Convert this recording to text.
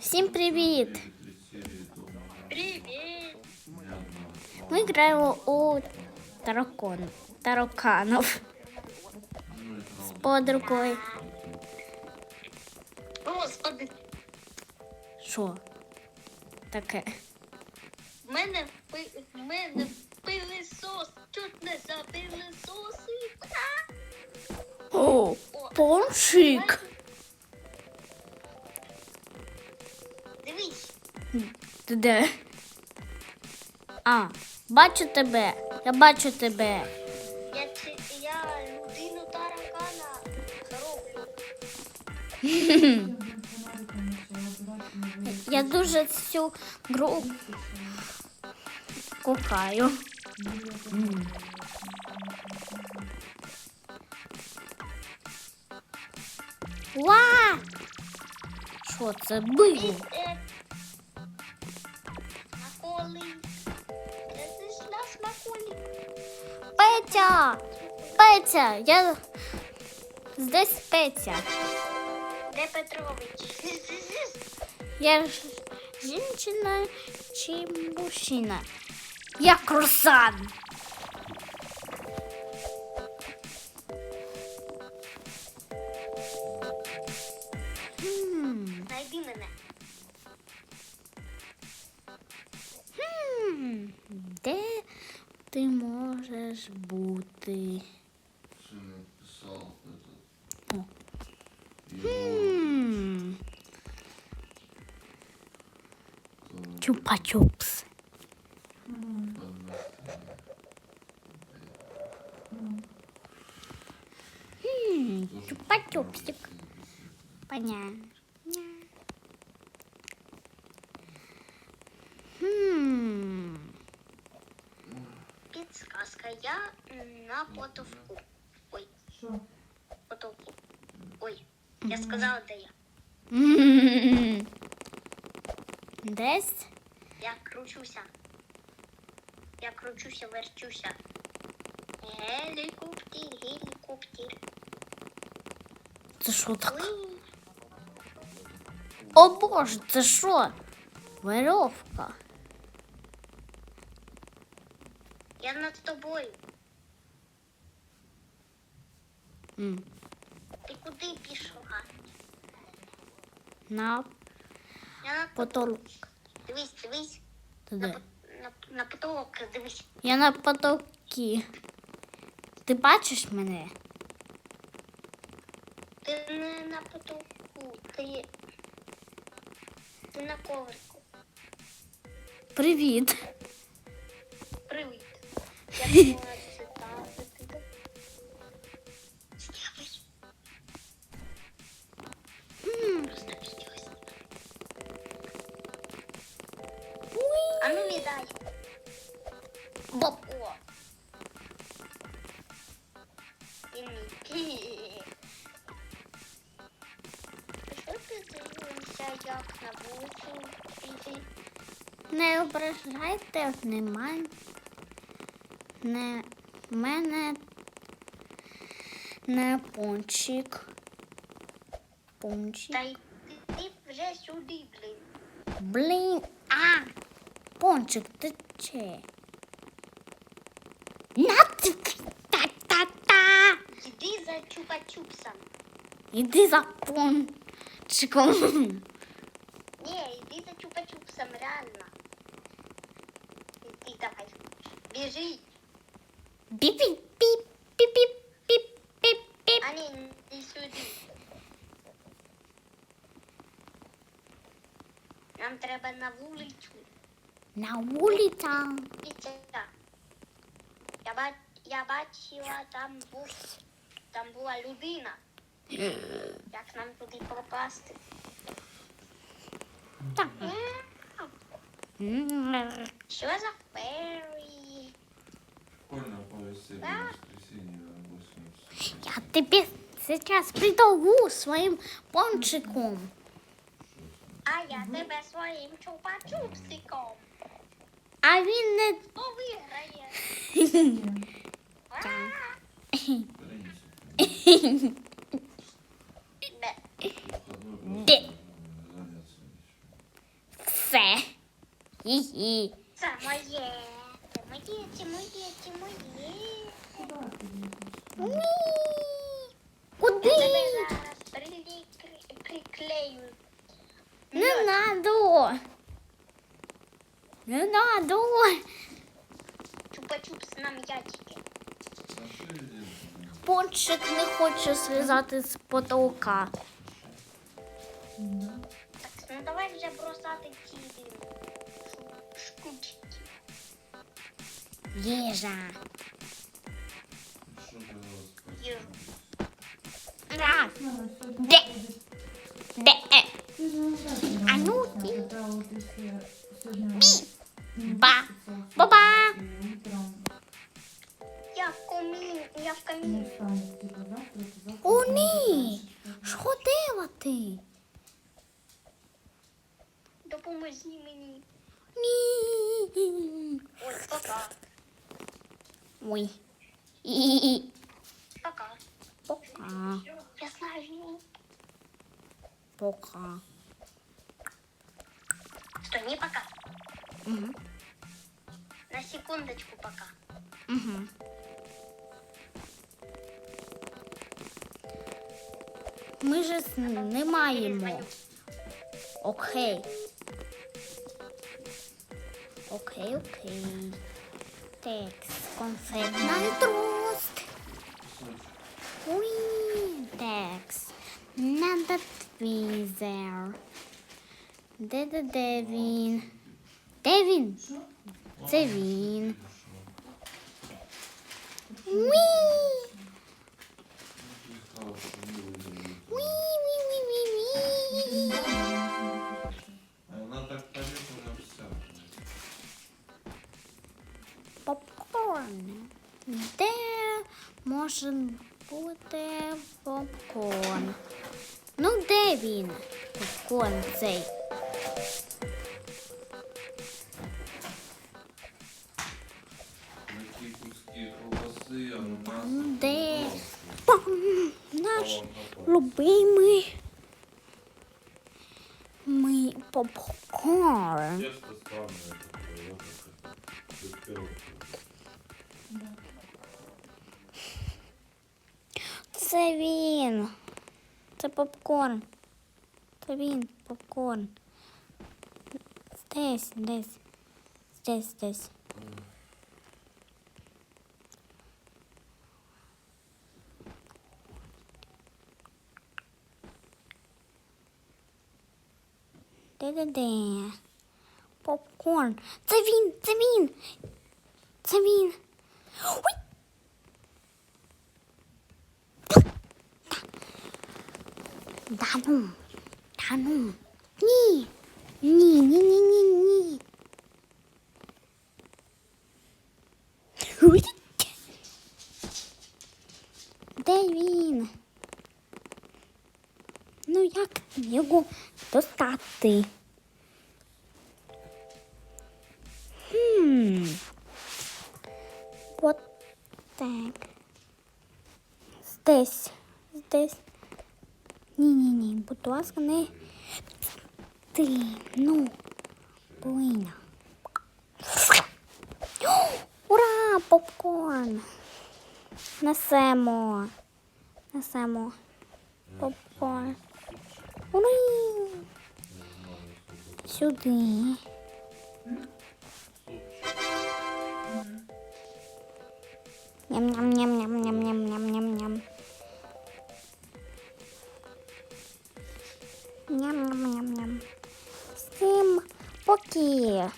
Всім привіт! Привет! Ми граємо у таракон, тараканов з подругою. Господи, Що таке? в мене пи- в мене пилисос, чуть не запилисосив. А! О, О, пончик! Ти де? А, бачу тебе. Я бачу тебе. я, чи- я людину таракана роблю. Я дуже цю гру кохаю. Ва! Що це було? Петя! Я здесь Петя. Де Петрович? Я ж жінчина чи мужчина? Я крусан. Там чупа-чупс. Хм, чупа-чупсик. Понятно. Хм. Підсказка. Я на потовку. Ой, Що? потовку. Ой, я сказала, де я. М. Десь? Я кручуся. Я кручуся, верчуся. Гелікоптер, гелікоптер. Це що таке? О боже, це що? Веровка. Я над тобою. М. Ти куди пішла? На потолок. Дивись, дивись. На, на, на потолок дивись. Я на потолки. Ти бачиш мене? Ти не на потолку, ти, ти на коврику. Привіт. Привіт. Я Боп. О. І мій. Що ти як на вулицю іти? Не ображайте, немає. Не мене не пончик. Пончик. Та й ти вже сюди, блін. Блін. А! Пончик, ти че? На! Та-та-та! Іди за чупа-чупсом. Іди за пончиком. Ні, іди за чупа-чупсом, реально. Іди давай. Біжи. Біп-біп, біп, біп-біп, біп, біп, біп. А ні, не сюди. Нам треба на вулицю. На вулиця. Я, бачила, там був там була людина. Як нам туди попасти? Так. Що за воскресенье на 8 часов. Я тебе сейчас придаву своим пончиком. А я тебе своїм чупа-чупсиком. А він не Хто Де? нечем. Хі-хі. Це моє. Куди? Не надо. Не надо. Чупа-чупс на м'ячики. А що я делаю? Пончик не хоче слізати з потолка. Так, ну давай вже бросати шу- штучки. Їжа. Їжу. Раз. Де? Де? А ну ти. Ба. О, ні. Сходила ти. Допоможи мені. Ні. Ой, пока. Ой. І. Пока. Пока. Я знаю. Пока. Стой, не пока. Угу. На секундочку пока. Угу. Ми ж не маємо. Окей. Окей, окей. Текст. Конфетний трост. Уй, текст. Надо твізер. Де де де він? Де він? Це він. Уй! Так. Попкорн. Де може бути попкорн? Ну, де він? Попкорн цей. Такі куски колбаси, а у нас... Ну, де? Пам! Наш такой. любимий. Ми попкорн. Це він. Це попкорн. Це він, попкорн. Здесь, десь. Здесь, здесь. Де-де-де. Попкорн. Це він, це він. Це він. Ой! Да ну, да ну. Ні. Ні, ні, ні, ні, ні. Ой. Де він? Ну як його достати? Хм. Вот так. Здесь. Здесь. Ні-ні-ні, будь ласка, не ти, ну, плиня. Ура! Попкорн! Несемо. Несемо. Попкорн. Ура! Сюди. Ням-ням-ням-ням-ням-ням-ням-ням. Ням-ням-ням-ням. Всім поки.